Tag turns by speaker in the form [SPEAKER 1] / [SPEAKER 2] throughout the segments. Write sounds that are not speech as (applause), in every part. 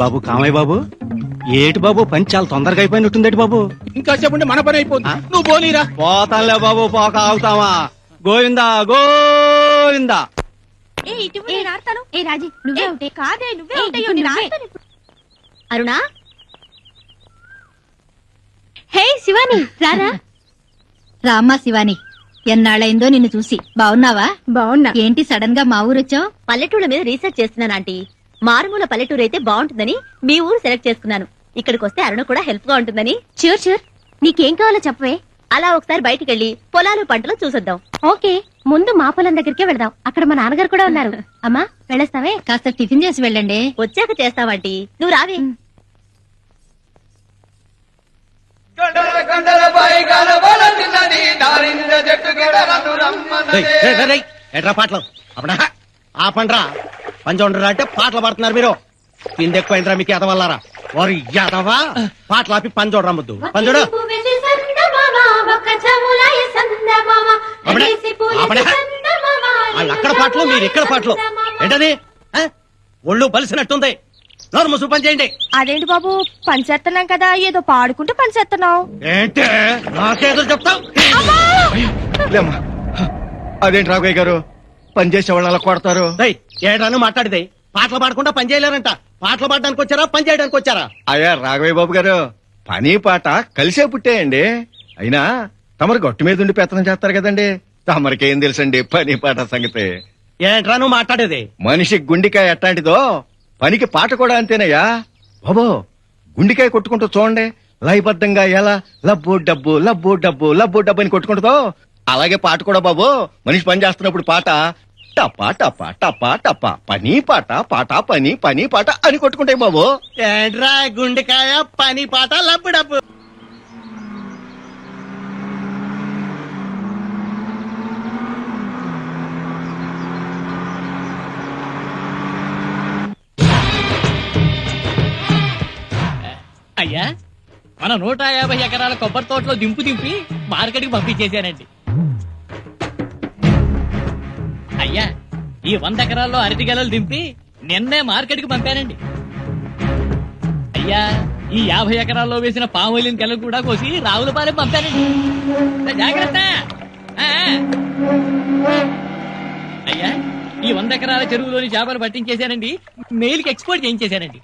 [SPEAKER 1] బాబు
[SPEAKER 2] కామయ్య బాబు ఏటి బాబు పని చాలా తొందరగా అయిపోయినట్టుందేటి బాబు?
[SPEAKER 1] ఇంకా చెప్పండి మన పని అయిపోతుంది నువ్వు పోనీరా.
[SPEAKER 2] పోతాంలే బాబు పోక ఆగుతావా గోవిందా గోవిందా.
[SPEAKER 3] ఏ ఇటు నేను ఆడతాను. ఏ రాజీ నువ్వే ఉంటే. కాదే నువ్వే ఉంటాయో నేను ఆడతాను ఇప్పుడు. అరుణా? హే శివాని రారా?
[SPEAKER 4] రామ్మా శివాని. ఎన్నాళ్ళైందో నిన్ను చూసి. బావున్నావా?
[SPEAKER 3] బాగున్నా
[SPEAKER 4] ఏంటి సడన్గా మా ఊరొచ్చావు?
[SPEAKER 3] పల్లెటూళ్ళ మీద రీసెర్చ్ చేస్తున్నాను ఆంటీ. మారుమూల పల్లెటూరు అయితే బాగుంటుందని మీ ఊరు సెలెక్ట్ చేసుకున్నాను. ఇక్కడికి వస్తే అరుణ కూడా హెల్ప్గా ఉంటుందని. షూర్ షూర్ నీకేం కావాలో చెప్పవే. అలా ఒకసారి బయటికి వెళ్ళి పొలాలు పంటలు చూసొద్దాం. ఓకే. ముందు మా పొలం దగ్గరికే వెళదాం. అక్కడ మా నాన్నగారు కూడా ఉన్నారు. అమ్మా వెళ్ళేస్తావే?
[SPEAKER 4] కాస్త టిఫిన్ చేసి వెళ్ళండి.
[SPEAKER 3] వచ్చాక చేస్తావంటీ నువ్వు రావే
[SPEAKER 2] రేయ్, రేయ్, రేయ్, రేయ్, ఎట్రా పాటలు? అప్పుడా? ఆపండ్రా. పంచండ్రా అంటే పాటలు పడుతున్నారు మీరు. పిండి ఎక్కువైందిరా మీకు ఎదవల్లారా వారు ఎదవా పాటలు ఆపి పంచోడు రమ్మద్దు. ముద్దు వాళ్ళు అక్కడ పాటలు మీరు ఇక్కడ పాటలు. ఏంటది? ఆ? ఒళ్ళు బలిసినట్టుంది. నోరు ముసుగు పని చేయండి.
[SPEAKER 3] అదేంటి బాబు? పనిచేస్తున్నాం కదా ఏదో పాడుకుంటూ పనిచేస్తున్నావు
[SPEAKER 2] ఏంటే? నాకేదో చెప్తావు?
[SPEAKER 5] అదేంటి రాఘవయ్య గారు? పనిచేసే వాళ్ళని అలా కొడతారు?
[SPEAKER 2] ఏడాను మాట్లాడితే పాటలు పాడకుండా పని చేయలేరంట. పాటలు పాడడానికి వచ్చారా పని చేయడానికి వచ్చారా?
[SPEAKER 5] అయ్యా రాఘవయ్య బాబు గారు పని పాట కలిసే పుట్టేయండి. అయినా తమరు గట్టు మీద ఉండి పెత్తనం చేస్తారు కదండి. తమరికేం తెలుసండి పని పాట సంగతి?
[SPEAKER 2] ఏంట్రా నువ్వు మాట్లాడేది?
[SPEAKER 5] మనిషి గుండికాయ ఎట్టాంటిదో పనికి పాట కూడా అంతేనయ్యా? బాబో గుండికాయ కొట్టుకుంటూ చూడండి. లయబద్ధంగా ఎలా? లబ్బో డబ్బు లబ్బో డబ్బు లబ్బు డబ్బు అని కొట్టుకుంటుందో. అలాగే పాట కూడా బాబు మనిషి పని చేస్తున్నప్పుడు పాట. టపా టపా టపా టపా పని పాట పాట పని పని పాట అని కొట్టుకుంటాయి బాబు.
[SPEAKER 2] ఏంట్రా గుండెకాయ పని పాట లబ్బు డబ్బు?
[SPEAKER 6] అయ్యా మన నూట యాభై ఎకరాల కొబ్బరి తోటలో దింపు దింపి మార్కెట్కి పంపించేశానండి. అయ్యా ఈ వంద ఎకరాల్లో అరటి గెలలు దింపి నిన్నే మార్కెట్కి పంపానండి. అయ్యా ఈ యాభై ఎకరాల్లో వేసిన పాములిన గెలలు కూడా కోసి రావులపాలెం పంపానండి. జాగ్రత్త! అయ్యా ఈ వంద ఎకరాల చెరువులోని చేపలు పట్టించేశానండి మెయిల్కి ఎక్స్పోర్ట్ చేయించేశానండి.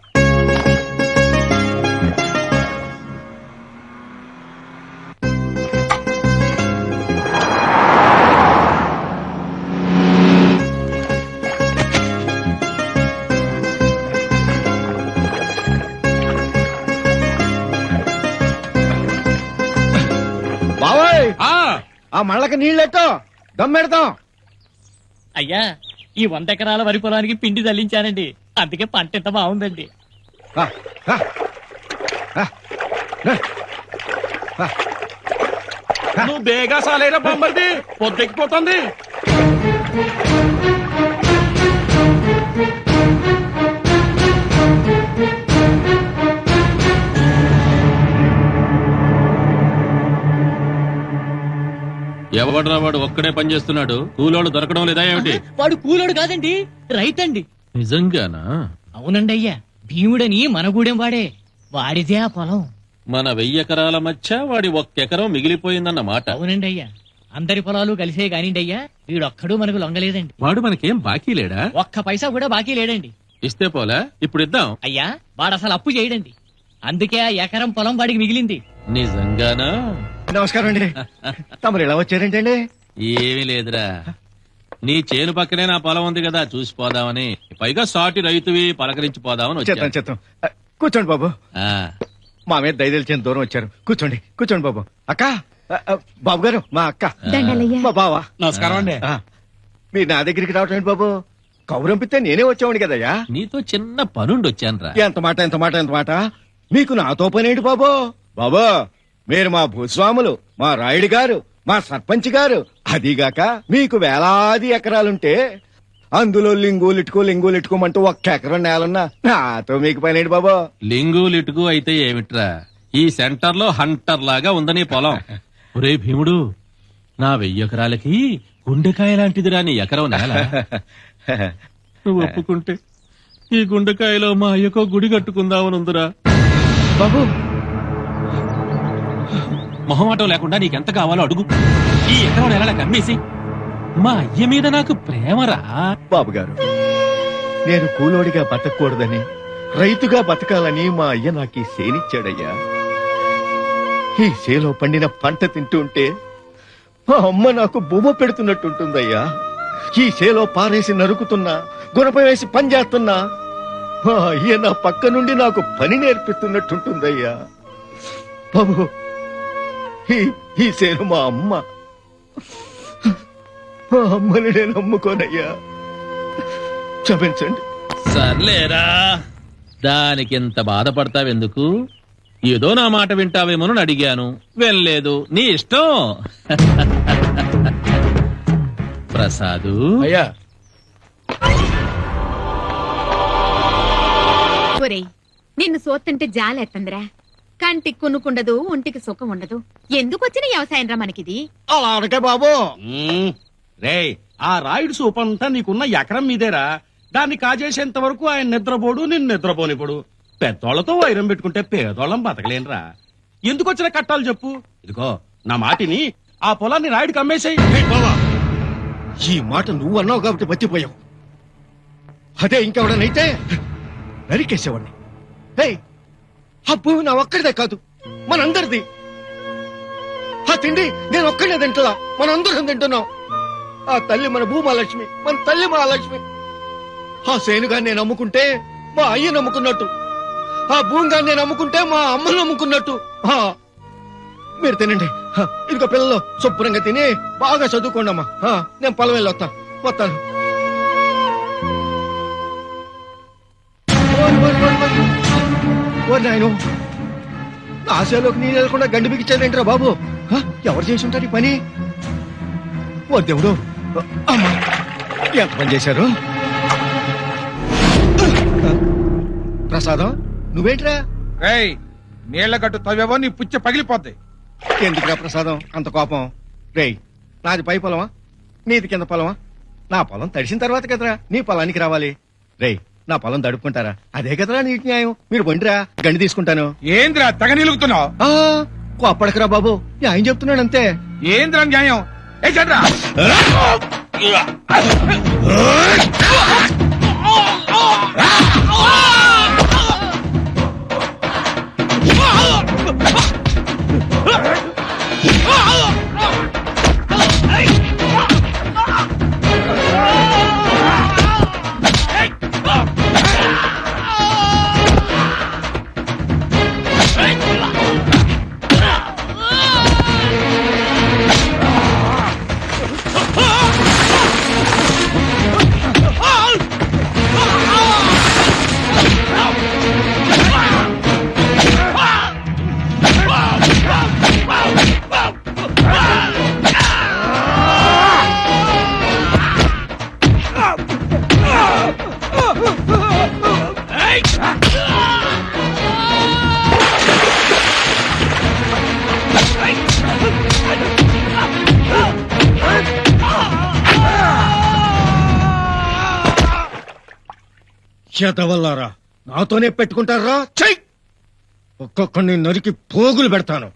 [SPEAKER 1] ఆ
[SPEAKER 5] మళ్ళకి నీళ్ళెట్టో దమ్మెడతాం
[SPEAKER 6] అయ్యా ఈ వంద ఎకరాల వరి పొలానికి పిండి తల్లించానండి అందుకే పంట ఎంత బాగుందండి.
[SPEAKER 1] నువ్వు బేగా సాలేరా బొమ్మది పొద్దెక్కిపోతుంది.
[SPEAKER 7] ఎవడరా వాడు ఒక్కడే పని చేస్తున్నాడు. కూలోడు దొరకడం లేదా ఏమిటి?
[SPEAKER 6] వాడు కూలోడు కాదండి రైతండి.
[SPEAKER 7] నిజంగానా?
[SPEAKER 6] అవునండి అయ్యా భీముడని మన గూడెం వాడే. వాడిదే ఆ పొలం.
[SPEAKER 7] మన వెయ్యి ఎకరాల మధ్య వాడి ఒక్క ఎకరం మిగిలిపోయిందన్న మాట.
[SPEAKER 6] అవునండి అయ్యా అందరి పొలాలు కలిసే కానిండి అయ్యా వీడొక్కడు మనకు లొంగలేదండి.
[SPEAKER 7] వాడు మనకేం బాకీ లేడా?
[SPEAKER 6] ఒక్క పైసా కూడా బాకీ లేడండి.
[SPEAKER 7] ఇస్తే పోలా? ఇప్పుడు ఇద్దాం.
[SPEAKER 6] అయ్యా వాడు అసలు అప్పు చేయడండి. అందుకే ఆ ఎకరం పొలం వాడికి మిగిలింది.
[SPEAKER 7] నిజంగానా?
[SPEAKER 5] నమస్కారం అండి. తమరు ఇలా వచ్చారేంటండి
[SPEAKER 7] ఏమీ లేదురా. నీ చేను పక్కనే నా పొలం ఉంది కదా చూసిపోదామని పైగా సాటి రైతువి పలకరించి పోదామని వచ్చాను.
[SPEAKER 5] చేద్దాం ఆ, కూర్చోండి బాబు.
[SPEAKER 7] ఆ,
[SPEAKER 5] మా మీద దయదలిచిన దూరం వచ్చారు. కూర్చోండి కూర్చోండి బాబు. అక్క ఆ, ఆ, బాబు గారు మా అక్క. మా బావా.
[SPEAKER 1] నమస్కారం అండి.
[SPEAKER 5] ఆ, మీరు నా దగ్గరికి రావటం ఏంటి బాబు కౌరంపితే నేనే వచ్చావుని కదయ్యా.
[SPEAKER 7] నీతో చిన్న పనుండి వచ్చానురా
[SPEAKER 5] ఎంత మాట ఎంత మాట ఎంత మాట? మీకు నాతో పనేంటి బాబు? బాబు మీరు మా భూస్వాములు మా రాయుడు గారు మా సర్పంచ్ గారు. అదిగాక మీకు వేలాది ఎకరాలుంటే అందులో లింగులు ఇటుకో లింగులు ఇటుకోమంటూ ఒక్క ఎకరం నేలన్నా. నాతో మీకు పనేంటి బాబు?
[SPEAKER 7] లింగు లిటుకు అయితే ఏమిట్రా? ఈ సెంటర్లో హంటర్ లాగా ఉందని పొలం. (laughs) ఒరే భీముడు నా వెయ్యి ఎకరాలకి గుండెకాయ లాంటిదిరా నీ ఎకరం నేల. (laughs) నువ్వు ఒప్పుకుంటే ఈ గుండెకాయలో మా అయ్యకో గుడి కట్టుకుందామని ఉందిరా
[SPEAKER 5] బాబు
[SPEAKER 7] మొహమాటం లేకుండా నీకెంత కావాలో అడుగు. ఈ ఎకరం నెలల కమ్మేసి మా అయ్య మీద నాకు ప్రేమరా.
[SPEAKER 5] బాబు గారు నేను కూలోడిగా బతకూడదని రైతుగా బతకాలని మా అయ్య నాకు ఈ సేనిచ్చాడయ్యా. ఈ సేలో పండిన పంట తింటుంటే మా అమ్మ నాకు బొమ్మ పెడుతున్నట్టుంటుందయ్యా ఈ సేలో పారేసి నరుకుతున్నా గుణపై వేసి పని చేస్తున్నా మా అయ్య నా పక్క నుండి నాకు పని నేర్పిస్తున్నట్టుంటుందయ్యా బాబు ఈ సేను మా అమ్మ. మా అమ్మని నేను నమ్ముకోనయ్యా. క్షమించండి.
[SPEAKER 7] సర్లేరా. దానికింత బాధపడతావెందుకు? ఏదో నా మాట వింటావేమోనని అడిగాను. వెళ్ళలేదు. నీ ఇష్టం. (laughs) ప్రసాదు.
[SPEAKER 1] అయ్యా.
[SPEAKER 8] ఒరేయ్ నిన్ను సోత్తంటే జాలేత్తందిరా. కంటికి కొనుక్కుండదు ఒంటికి సుఖం ఉండదు. ఎందుకు వచ్చిన వ్యవసాయం రా మనకిది?
[SPEAKER 2] అలా అనకే బాబు.
[SPEAKER 1] రే ఆ రాయుడు సూపంతా నీకున్న ఎకరం మీదేరా. దాన్ని కాజేసేంత వరకు ఆయన నిద్రపోడు నిన్ను నిద్రపోనిపోడు పెద్దోళ్ళతో వైరం పెట్టుకుంటే పేదోళ్ళం బతకలేనురా. ఎందుకు వచ్చిన కట్టాలు చెప్పు? ఇదిగో నా మాటిని ఆ పొలాన్ని రాయుడికి అమ్మేసాయి.
[SPEAKER 5] ఏయ్ బావా. ఈ మాట నువ్వు అన్నావు కాబట్టి బతిపోయావు అదే ఇంకెవడనైతే నరికేసేవాడిని. ఏయ్ ఆ భూమి నా ఒక్కడిదే కాదు. మనందరిది. ఆ తిండి నేను ఒక్కడే తింటున్నా మనందరం తింటున్నాం. ఆ తల్లి మన భూమాలక్ష్మి మన తల్లి మహాలక్ష్మి. ఆ సేనుగా నేను అమ్ముకుంటే మా అయ్య నమ్ముకున్నట్టు. ఆ భూమిగా నేను అమ్ముకుంటే మా అమ్మ నమ్ముకున్నట్టు. మీరు తినండి. హ, ఇదిగో పిల్లలు శుభ్రంగా తిని బాగా చదువుకోండి అమ్మా నేను పొలం వస్తాను వస్తాను. ఓరి నాయను? ఆశలోకి నీళ్ళు వెళ్ళకుండా గండి బిగించాదేంట్రా బాబు? ఎవరు చేసి ఉంటారు ఈ పని? ఓ దేవుడు. ఎంత పని చేశారు? ప్రసాదం నువ్వేంట్రా?
[SPEAKER 1] రేయ్ నీళ్ళ గట్టు తవ్వేవో నీ పుచ్చ పగిలిపోద్ది.
[SPEAKER 5] ఎందుకురా ప్రసాదం? అంత కోపం. రేయ్ నాది పై పొలమా? నీది కింద పొలమా? నా పొలం తడిసిన తర్వాత కదరా నీ పొలానికి రావాలి. రేయ్ నా పొలం తడుపుకుంటారా? అదే కదరా నీటి న్యాయం. మీరు బండిరా గండి తీసుకుంటాను.
[SPEAKER 1] ఏంద్రా తెగ నిలుగుతున్నావు?
[SPEAKER 5] ఆ కోప్పడకరా బాబు న్యాయం చెప్తున్నాడు అంతే.
[SPEAKER 1] ఏంద్రా న్యాయం? ఏ చంద్రా
[SPEAKER 5] చేతవల్లారా నాతోనే పెట్టుకుంటారా? చెయ్! ఒక్కొక్కడిని నరికి పోగులు పెడతాను.